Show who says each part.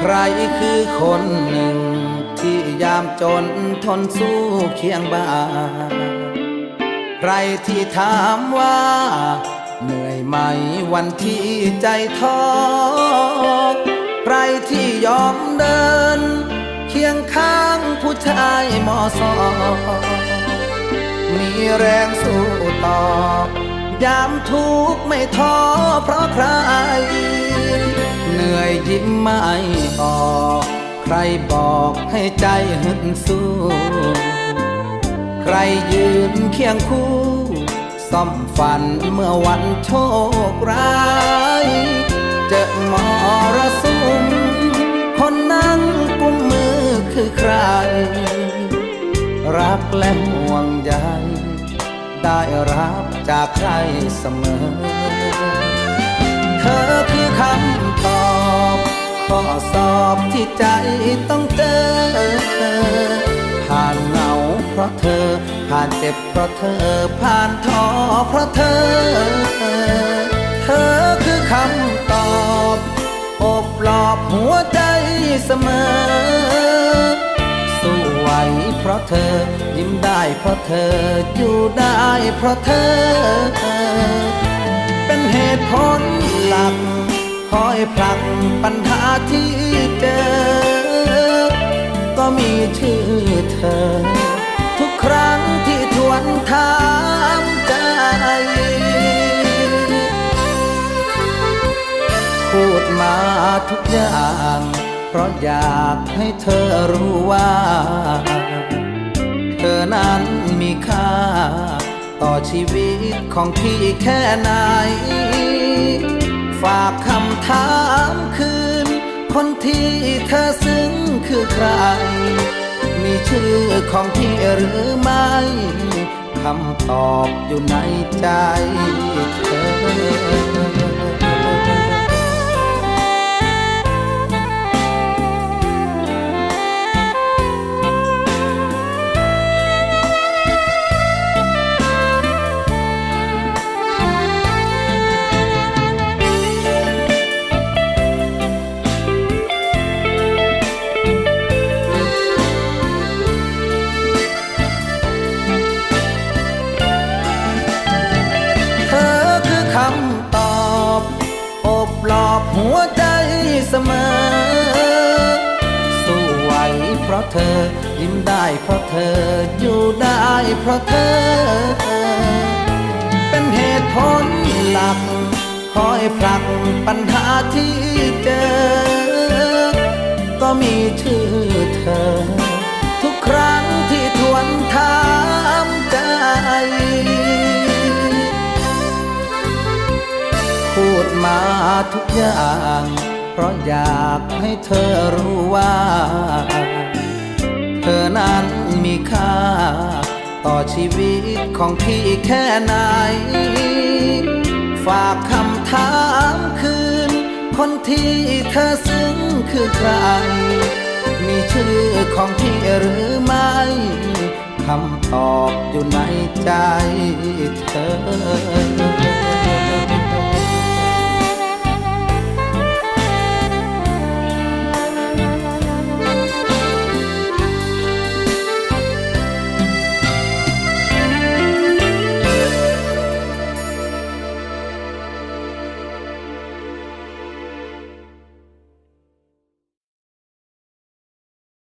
Speaker 1: ใครคือคนหนึ่ง ที่ยามจนทนสู้เคียงบ่า ใครที่ถามว่า เหนื่อยไหมวันที่ใจท้อใครที่ยอมเดิน เคียงข้างผู้ชายมอสอมีแรงสู้ต่อยามทุกข์ไม่ท้อเพราะใคร เหนื่อยยิ้มไม่ออก ใครบอกให้ใจหึดสู้ ใครยืนเคียงคู่ซ่อมฝันเมื่อวันโชคร้าย เจอมรสุมคนนั่งกุมมือคือใคร รักและห่วงใยได้รับจากใครเสมอ เธอคือคำ ข้อสอบที่ใจต้องเจอ ผ่านเหงาเพราะเธอ ผ่านเจ็บเพราะเธอ ผ่านท้อเพราะเธอ เธอคือคำตอบอบปลอบหัวใจเสมอ สู้ไหวเพราะเธอ ยิ้มได้เพราะเธอ อยู่ได้เพราะเธอ เป็นเหตุผลหลัก อยผลักปัญหาที่เจอ ก็มีชื่อเธอ ทุกครั้งที่ทวนถามใจ พูดมาทุกอย่าง เพราะอยากให้เธอรู้ว่า เธอนั้นมีค่า ต่อชีวิตของพี่แค่ไหน ฝากคำถามคืน คนที่เธอซึ้งคือใคร มีชื่อของพี่หรือไม่คำตอบอยู่ในใจเธอ อบปลอบหัวใจเสมอ สู้ไหวเพราะเธอ ยิ้มได้เพราะเธอ อยู่ได้เพราะเธอ เป็นเหตุผลหลัก คอยผลักปัญหาที่เจอ ก็มีชื่อเธอ ทุกอย่าง เพราะอยากให้เธอรู้ว่า เธอนั้นมีค่า ต่อชีวิตของพี่แค่ไหน ฝากคำถามคืน คนที่เธอซึ้งคือใคร มีชื่อของพี่หรือไม่คำตอบอยู่ในใจ